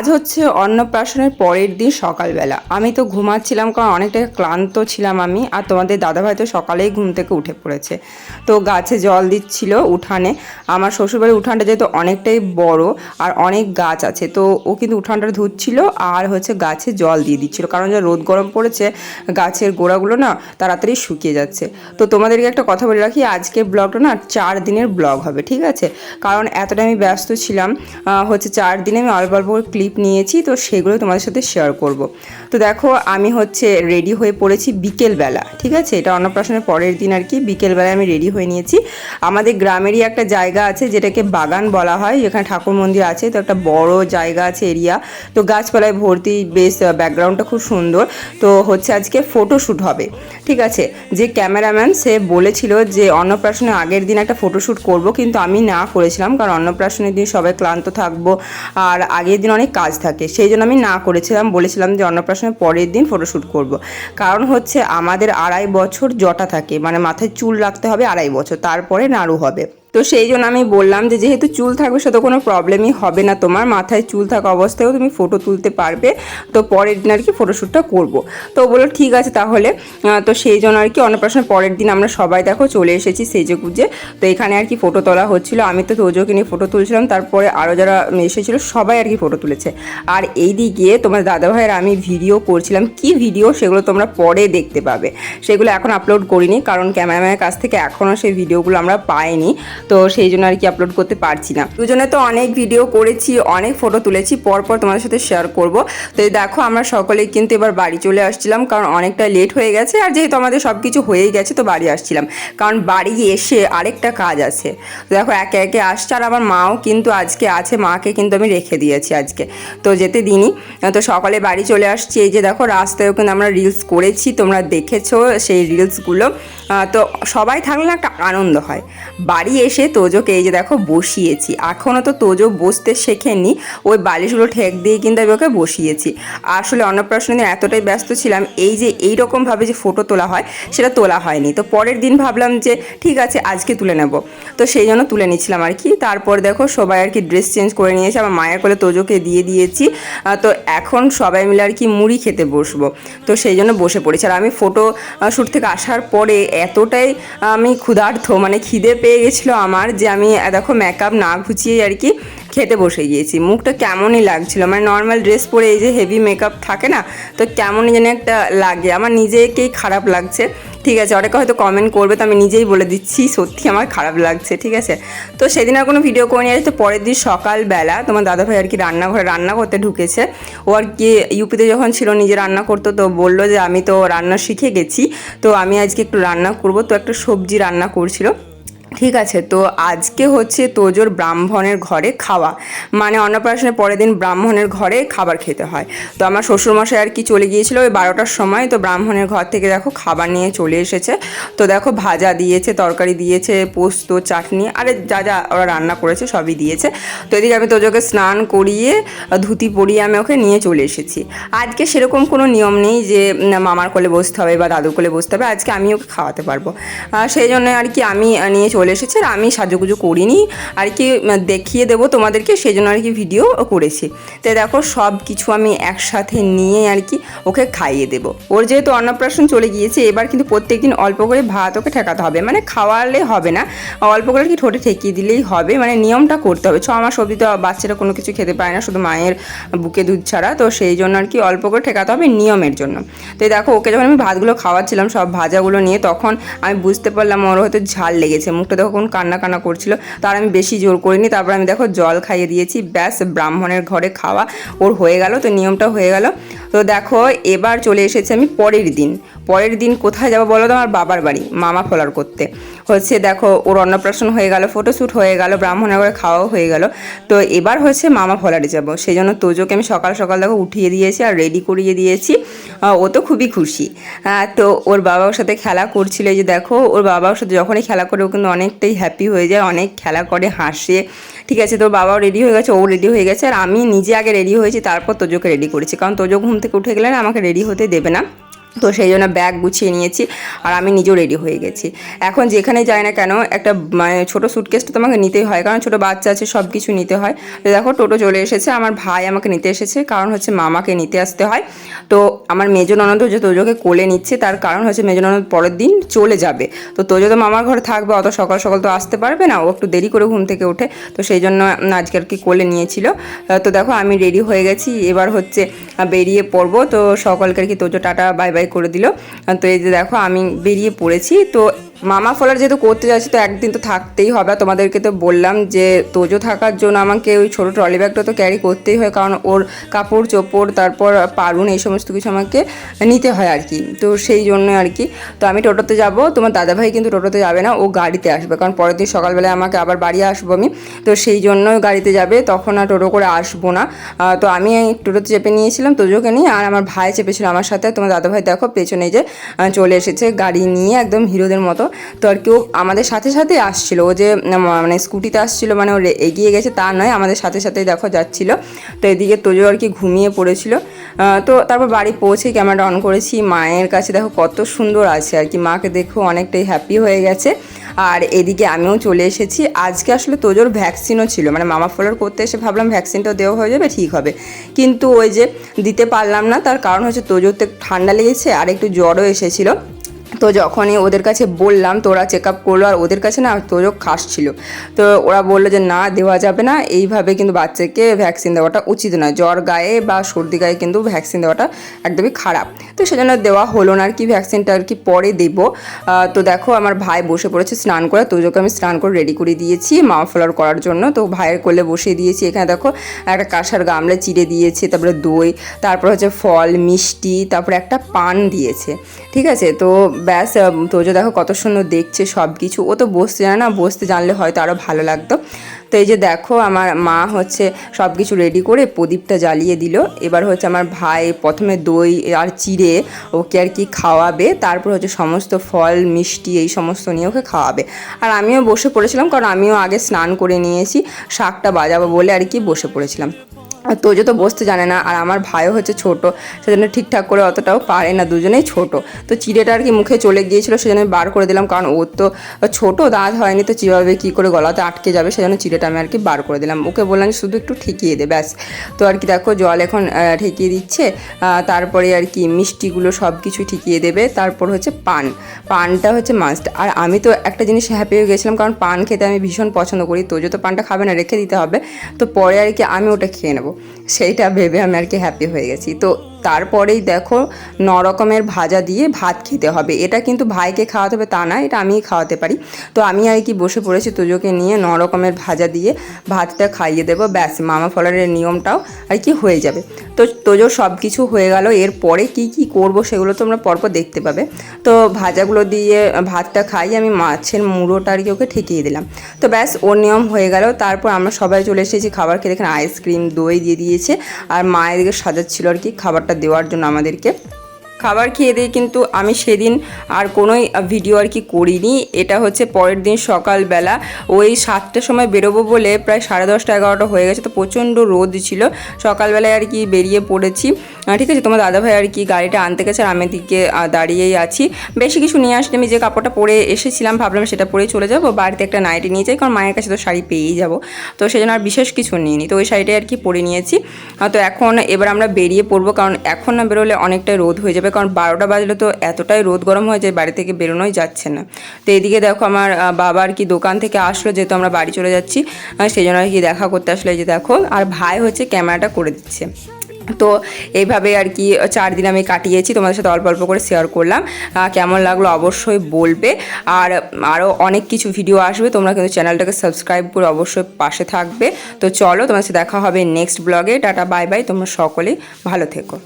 আজ হচ্ছে অন্নপ্রাশনের পরের দিন সকালবেলা। আমি তো ঘুমাচ্ছিলাম কারণ অনেকটা ক্লান্ত ছিলাম আমি আর তোমাদের দাদাভাই তো সকালেই ঘুম থেকে উঠে পড়েছে। তো গাছে জল দিচ্ছিল উঠানে। আমার শ্বশুরবাড়ির উঠানটা যেহেতু অনেকটাই বড় আর অনেক গাছ আছে, তো ও কিন্তু উঠানটা ধুচ্ছিল আর হচ্ছে গাছে জল দিয়ে দিচ্ছিল। কারণ যা রোদ গরম পড়েছে, গাছের গোড়াগুলো না তাড়াতাড়ি শুকিয়ে যাচ্ছে। তো তোমাদেরকে একটা কথা বলে রাখি, আজকের ব্লগটা না চার দিনের ব্লগ হবে, ঠিক আছে? কারণ এতটা আমি ব্যস্ত ছিলাম হচ্ছে চার দিনে আমি অল্প অল্প ক্লিপ নিয়েছি, তো সেগুলো তোমাদের সাথে শেয়ার করব। তো দেখো, আমি হচ্ছে রেডি হয়ে পড়েছি বিকেলবেলা, ঠিক আছে? এটা অন্নপ্রাশনের পরের দিন আর কি, বিকেলবেলায় আমি রেডি হয়ে নিয়েছি। আমাদের গ্রামেরই একটা জায়গা আছে, যেটাকে বাগান বলা হয়, যেখানে ঠাকুর মন্দির আছে, তো একটা বড় জায়গা আছে এরিয়া। তো গাছপালায় ভর্তি, বেশ ব্যাকগ্রাউন্ডটা খুব সুন্দর। তো হচ্ছে আজকে ফটোশ্যুট হবে, ঠিক আছে? যে ক্যামেরাম্যান সে বলেছিল যে, অন্নপ্রাশনের আগের দিন একটা ফটোশ্যুট করব, কিন্তু আমি না করেছিলাম, কারণ অন্নপ্রাশনের দিন সবাই ক্লান্ত থাকব, আর আগের দিন অনেক কাজ থাকে। সেই জন্য আমি না করেছিলাম, বলেছিলাম যে অন্নপ্রাশনের পরের দিন ফটোশ্যুট করব। কারণ হচ্ছে আমাদের আড়াই বছর জটা থাকে মানে মাথায় চুল রাখতে হবে আড়াই বছর, তারপরে নাড়ু হবে। তো সেই জন্য আমি বললাম যে যেহেতু চুল থাকবে সে তো কোনো প্রবলেমই হবে না তোমার। মাথায় চুল থাকা অবস্থায়ও তুমি ফটো তুলতে পারবে। তো পরের দিন আর কি ফটোশ্যুটটা করব। তো বলল, ঠিক আছে তাহলে। তো সেই জন্য আর কি অন্নপ্রাশনের পরের দিন আমরা সবাই দেখো চলে এসেছি সেজে গুজে তো এখানে আর কি ফটো তোলা হচ্ছিল। আমি তো তোজোকে নিয়ে ফটো তুলছিলাম। তারপরে আরও যারা এসেছিল সবাই আর কি ফটো তুলেছে। আর এই দিকে তোমার দাদাভাইয়ের আমি ভিডিও করছিলাম। কি ভিডিও সেগুলো তোমরা পরে দেখতে পাবে। সেগুলো এখন আপলোড করিনি। কারণ ক্যামেরাম্যানের কাছ থেকে এখনও সেই ভিডিওগুলো আমরা পাইনি। তো সেই জন্য আর কি আপলোড করতে পারছি না। দুজনে তো অনেক ভিডিও করেছি, অনেক ফটো তুলেছি, পরপর তোমাদের সাথে শেয়ার করব। তো দেখো আমরা সকলেই কিন্তু এবার বাড়ি চলে আসছিলাম, কারণ অনেকটা লেট হয়ে গেছে আর যেহেতু আমাদের সব কিছু হয়েই গেছে তো বাড়ি আসছিলাম। কারণ বাড়ি এসে আরেকটা কাজ আছে। তো দেখো একে একে আসছে আর আমার মাও কিন্তু আজকে আছে, মাকে কিন্তু আমি রেখে দিয়েছি আজকে। তো যেতে দিনই তো সকালে বাড়ি চলে আসছি, এই যে দেখো রাস্তায়ও কিন্তু আমরা রিলস করেছি, তোমরা দেখেছ সেই রিলসগুলো তো সবাই থাকলে একটা আনন্দ হয়। বাড়ি এসে তোজোকে এই যে দেখো বসিয়েছি। এখনও তো তোজো বসতে শেখেনি। ওই বালিশগুলো ঠেক দিয়ে কিন্তু আমি ওকে বসিয়েছি। আসলে অন্নপ্রাশনের দিন এতটাই ব্যস্ত ছিলাম, এই যে এই রকমভাবে যে ফটো তোলা হয়, সেটা তোলা হয়নি। তো পরের দিন ভাবলাম যে, ঠিক আছে, আজকে তুলে নেব। তো সেই জন্য তুলে নিচ্ছিলাম আর কি। তারপর দেখো সবাই আর কি ড্রেস চেঞ্জ করে নিয়েছে আমার মায়ের কোলে তোজোকে দিয়ে দিয়েছি। তো এখন সবাই মিলে আর কি মুড়ি খেতে বসবো। তো সেই জন্য বসে পড়েছি। আর আমি ফটো শ্যুট থেকে আসার পরে এতটাই আমি ক্ষুধার্থ মানে খিদে পেয়ে গেছিল আমার যে আমি, দেখো মেকআপ না ঘুচিয়ে আর কি খেতে বসে গিয়েছি। মুখটা কেমনই লাগছিল? মানে নর্মাল ড্রেস পরে এই যে হেভি মেকআপ থাকে না, তো কেমনই যেন একটা লাগে। আমার নিজেকেই খারাপ লাগছে। ঠিক আছে, অনেকে হয়তো কমেন্ট করবে, তো আমি নিজেই বলে দিচ্ছি, সত্যি আমার খারাপ লাগছে, ঠিক আছে? তো সেদিন আর কোনো ভিডিও করে নিয়ে তো পরের দিন সকালবেলা তোমার দাদাভাই আর কি রান্নাঘরে রান্না করতে ঢুকেছে। ও আর কি ইউপিতে যখন ছিল, নিজে রান্না করতো, তো বলল যে, আমি তো রান্না শিখে গেছি, তো আমি আজকে একটু রান্না করব। তো একটা সবজি রান্না করছিল। ঠিক আছে, তো আজকে হচ্ছে তোজোর ব্রাহ্মণের ঘরে খাওয়া। মানে অন্নপ্রাশনের পরের দিন ব্রাহ্মণের ঘরে খাবার খেতে হয়। তো আমার শ্বশুরমশাই আর কি চলে গিয়েছিল ওই বারোটার সময়, তো ব্রাহ্মণের ঘর থেকে দেখো খাবার নিয়ে চলে এসেছে। তো দেখো ভাজা দিয়েছে, তরকারি দিয়েছে, পোস্ত, চাটনি, আরে যা যা ওরা রান্না করেছে সবই দিয়েছে। তো এদিকে আমি তোজোকে স্নান করিয়ে, ধুতি পরিয়ে আমি ওকে নিয়ে চলে এসেছি। আজকে সেরকম কোনো নিয়ম নেই যে মামার কোলে বসতে হবে বা দাদুর কোলে বসতে হবে, আজকে আমি ওকে খাওয়াতে পারব। সেই জন্য আর কি আমি নিয়ে চলে এসেছি আর আমি সাজুগুজু করিনি। আর কি দেখিয়ে দেবো তোমাদেরকে সেই জন্য আর কি ভিডিও করেছি। তাই দেখো, সব কিছু আমি একসাথে নিয়ে আর কি ওকে খাইয়ে দেবো। ওর যেহেতু অন্নপ্রাশন চলে গিয়েছে, এবার কিন্তু প্রত্যেকদিন অল্প করে ভাত ওকে ঠেকাতে হবে। মানে খাওয়ালে হবে না, অল্প করে কি ঠোঁটে ঠেকিয়ে দিলেই হবে। মানে নিয়মটা করতে হবে। ছ মাস অবধি তো বাচ্চারা কোনো কিছু খেতে পারে না, শুধু মায়ের বুকে দুধ ছাড়া। তো সেই জন্য আর কি অল্প করে ঠেকাতে হবে নিয়মের জন্য। তো দেখো, ওকে যখন আমি ভাতগুলো খাওয়াচ্ছিলাম, সব ভাজাগুলো নিয়ে, তখন আমি বুঝতে পারলাম ওর হয়তো ঝাল লেগেছে। মুখটা তখন কান্না কান্না করছিল। তার আমি বেশি জোর করিনি। তারপর আমি দেখো জল খাইয়ে দিয়েছি। ব্যাস ব্রাহ্মণের ঘরে খাওয়া ওর হয়ে গেল। তো নিয়মটা হয়ে গেল। তো দেখো, এবার চলে এসেছি আমি পরের দিন। পরের দিন কোথায় যাব বলো তো? আমার বাবার বাড়ি, মামা ফলার করতে। হচ্ছে দেখো, ওর অন্নপ্রাশন হয়ে গেল, ফটোশ্যুট হয়ে গেল ব্রাহ্মণের ঘরে খাওয়াও হয়ে গেল। তো এবার হচ্ছে মামা ফলারে যাব। সেই জন্য তোজোকে আমি সকাল সকাল দেখো উঠিয়ে দিয়েছি আর রেডি করিয়ে দিয়েছি। ও তো খুবই খুশি। তো ওর বাবার সাথে খেলা করছিল। যে দেখো, ওর বাবার সাথে যখনই খেলা করে, ও কিন্তু অনেকটাই হ্যাপি হয়ে যায়, অনেক খেলা করে, হাসে। ঠিক আছে, তো বাবাও রেডি হয়ে গেছে, ও রেডি হয়ে গেছে। আর আমি নিজে আগে রেডি হয়েছি, তারপর তোজোকে রেডি করেছি। কারণ তোজো ঘুম থেকে উঠে গেলেন আমাকে রেডি হতে দেবে না। তো সেই জন্য ব্যাগ গুছিয়ে নিয়েছি আর আমি নিজেও রেডি হয়ে গেছি। এখন যেখানে যাই না কেন, একটা মানে ছোটো সুটকেসটা তোমাকে নিতেই হয়, কারণ ছোটো বাচ্চা আছে সব কিছু নিতে হয়। তো দেখো, টোটো চলে এসেছে, আমার ভাই আমাকে নিতে এসেছে, কারণ হচ্ছে মামাকে নিতে আসতে হয়। তো আমার মেজো ননদ যে তোজোকে কোলে নিচ্ছে, তার কারণ হচ্ছে মেজো ননদ পরের দিন চলে যাবে। তো তোজো তো মামার ঘরে থাকবে, অত সকাল সকাল তো আসতে পারবে না, ও একটু দেরি করে ঘুম থেকে ওঠে। তো সেই জন্য আজকে আর কি কোলে নিয়েছিল। তো দেখো, আমি রেডি হয়ে গেছি, এবার হচ্ছে বেরিয়ে পড়ব। তো সকলকে আর কি তোজো, টাটা বাই বাই করে দিল। তো এই যে দেখো আমি বেরিয়ে পড়েছি। তো মামা ফলার যেহেতু করতে যাচ্ছি, তো একদিন তো থাকতেই হবে। তোমাদেরকে তো বললাম যে, তোজো থাকার জন্য আমাকে ওই ছোটো ট্রলি ব্যাগটা তো ক্যারি করতেই হয়, কারণ ওর কাপড় চোপড়, তারপর পারুন, এই সমস্ত কিছু আমাকে নিতে হয় আর কি। তো সেই জন্য আর কি। তো আমি টোটোতে যাব, তোমার দাদাভাই কিন্তু টোটোতে যাবে না, ও গাড়িতে আসবে, কারণ পরের দিন সকালবেলায় আমাকে আবার বাড়ি আসব আমি। তো সেই জন্য গাড়িতে যাবে, তখন আর টোটো করে আসব না। তো আমি টোটোতে চেপে নিয়েছিলাম তোজোকে নিয়ে, আর আমার ভাই চেপেছিল আমার সাথে। তোমার দাদাভাই দেখো পেছনে যে চলে এসেছে, গাড়ি নিয়ে একদম হিরোদের মতো। তো আর কি ও আমাদের সাথে সাথে আসছিল। ও যে মানে স্কুটিতে আসছিল মানে ও এগিয়ে গেছে, তা নয়, আমাদের সাথে সাথেই দেখো যাচ্ছিল। তো এদিকে তোজো আর কি ঘুমিয়ে পড়েছিল। তো তারপর বাড়ি পৌঁছে ক্যামেরাটা অন করেছি। মায়ের কাছে দেখো কত সুন্দর আছে আর কি। মাকে দেখো অনেকটাই হ্যাপি হয়ে গেছে। আর এদিকে আমিও চলে এসেছি। আজকে আসলে তোজোর ভ্যাকসিনও ছিল। মানে মামা ফলার করতে এসে ভাবলাম ভ্যাকসিনটা দেওয়া হয়ে যাবে, ঠিক হবে। কিন্তু ওই যে দিতে পারলাম না, তার কারণ হচ্ছে তোজোর তো ঠান্ডা লেগেছে আর একটু জ্বরও এসেছিল। তো যখনই ওদের কাছে বললাম তো ওরা চেক আপ করল আর ওদের কাছে না তোজো খাসছিল তো ওরা বলল যে, না, দেওয়া যাবে না। এইভাবে কিন্তু বাচ্চাকে ভ্যাকসিন দেওয়াটা উচিত নয়। জ্বর গায়ে বা সর্দি গায়ে কিন্তু ভ্যাকসিন দেওয়াটা একদমই খারাপ। তো সেজন্য দেওয়া হলো না আর কি ভ্যাকসিনটা আর কি পরে দেবো। তো দেখো আমার ভাই বসে পড়েছে স্নান করে, তোজোকে আমি স্নান করে রেডি করে দিয়েছি মামা ফলার করার জন্য। তো ভাইয়ের কোলে বসিয়ে দিয়েছি। এখানে দেখো একটা কাঁসার গামলা চিড়ে দিয়েছে, তারপরে দই, তারপর হচ্ছে ফল, মিষ্টি, তারপরে একটা পান দিয়েছে। ঠিক আছে? তো ব্যাস তোজো দেখো কত সুন্দর দেখছে সব কিছু ও তো বসতে জানে না, বসতে জানলে হয়তো আরও ভালো লাগতো। তো এই যে দেখো, আমার মা হচ্ছে সব কিছু রেডি করে প্রদীপটা জ্বালিয়ে দিল। এবার হচ্ছে আমার ভাই প্রথমে দই আর চিড়ে ওকে আর কি খাওয়াবে, তারপর হচ্ছে সমস্ত ফল, মিষ্টি এই সমস্ত নিয়ে ওকে খাওয়াবে। আর আমিও বসে পড়েছিলাম, কারণ আমিও আগে স্নান করে নিয়েছি, শাকটা বাজাবো বলে আর কি বসে পড়েছিলাম। আর তোজো তো বসতে জানে না, আর আমার ভাইও হচ্ছে ছোট, সেজন্য ঠিকঠাক করে অতটাও পারে না, দুজনেই ছোট। তো চিড়েটা আর কি মুখে চলে গিয়েছিল, সেজন্য বার করে দিলাম, কারণ ওর তো ছোট, দাঁত হয়নি, তো চিবাবে কী করে গলাতে আটকে যাবে, সেজন্য চিড়েটা আমি আর কি বার করে দিলাম। ওকে বললাম শুধু একটু ঠেকিয়ে দে, ব্যাস। তো আর কি দেখো, জল এখন ঠেকিয়ে দিচ্ছে তারপরে আর কি মিষ্টিগুলো সব কিছু ঠিকিয়ে দেবে, তারপর হচ্ছে পান। পানটা হচ্ছে মাস্ট আর আমি তো একটা জিনিস হ্যাপি হয়ে গেছিলাম, কারণ পান খেতে আমি ভীষণ পছন্দ করি, তোজো তো পানটা খাবে না, রেখে দিতে হবে। তো পরে আর কি আমি ওটা খেয়ে নেব। সেইটা ভেবে আমি আর কি হ্যাপি হয়ে গেছি। তো তারপরেই দেখো ন রকমের ভাজা দিয়ে ভাত খেতে হবে। এটা কিন্তু ভাইকে খাওয়াতে হবে, তা না এটা আমিই খাওয়াতে পারি। তো আমি আর কি বসে পড়েছি তোজোকে নিয়ে ন রকমের ভাজা দিয়ে ভাতটা খাইয়ে দেবো, ব্যাস, মামা ফলারের নিয়মটাও আর কি হয়ে যাবে। তো তোজো সব কিছু হয়ে গেল, এরপরে কি কি করব সেগুলো তোমরা পরপর দেখতে পাবে। তো ভাজাগুলো দিয়ে ভাতটা খাইয়ে আমি মাছের মুড়োটা আর কি ওকে ঠেকিয়ে দিলাম। তো ব্যাস, ওর নিয়ম হয়ে গেল, তারপর আমরা সবাই চলে এসেছি খাবার খেয়ে দেখেন আইসক্রিম দই দিয়ে দিয়েছে, আর মায়ের দিকে সাজাচ্ছিল আর কি খাবারটা দেওয়ার জন্য আমাদেরকে খাবার খেয়ে দিয়ে কিন্তু আমি সেদিন আর কোনোই ভিডিও আর কি করিনি। এটা হচ্ছে পরের দিন সকালবেলা। ওই সাতটার সময় বেরোবো বলে প্রায় সাড়ে দশটা, এগারোটা হয়ে গেছে। তো প্রচণ্ড রোদ ছিল। সকালবেলায় আর কি বেরিয়ে পড়েছি। ঠিক আছে, তোমার দাদাভাই আর কি গাড়িটা আনতে গেছে আর আমি দিকে দাঁড়িয়েই আছি। বেশি কিছু নিয়ে আসলে আমি যে কাপড়টা পরে এসেছিলাম, ভাবলাম সেটা পরেই চলে যাব। বাড়িতে একটা নাইটি নিয়ে যাই, কারণ মায়ের কাছে তো শাড়ি পেয়েই যাব। তো সেই জন্য আর বিশেষ কিছু নিইনি। তো ওই শাড়িটাই আর কি পরে নিয়েছি। তো এখন এবার আমরা বেরিয়ে পড়ব, কারণ এখন না বেরোলে অনেকটাই রোদ হয়ে যাবে। কারণ বারোটা বাজলে তো এতটাই রোদ গরম হয়ে যায় বাড়ি থেকে বেরোনোই যাচ্ছে না। তো এদিকে দেখো আমার আহ, বাবা আর কি দোকান থেকে আসলো যেহেতু আমরা বাড়ি চলে যাচ্ছি সেই জন্য আর কি দেখা করতে আসলে। যে দেখো আর ভাই হচ্ছে ক্যামেরাটা করে দিচ্ছে। তো এইভাবে আর কি চার দিন আমি কাটিয়েছি তোমাদের সাথে অল্প অল্প করে শেয়ার করলাম। কেমন লাগল অবশ্যই বলবে। আর আরও অনেক কিছু ভিডিও আসবে তোমরা কিন্তু চ্যানেলটাকে সাবস্ক্রাইব করে অবশ্যই পাশে থাকবে। তো চলো তোমার সাথে দেখা হবে নেক্সট ব্লগে টাটা বাই বাই তোমরা সকলেই ভালো থেকো।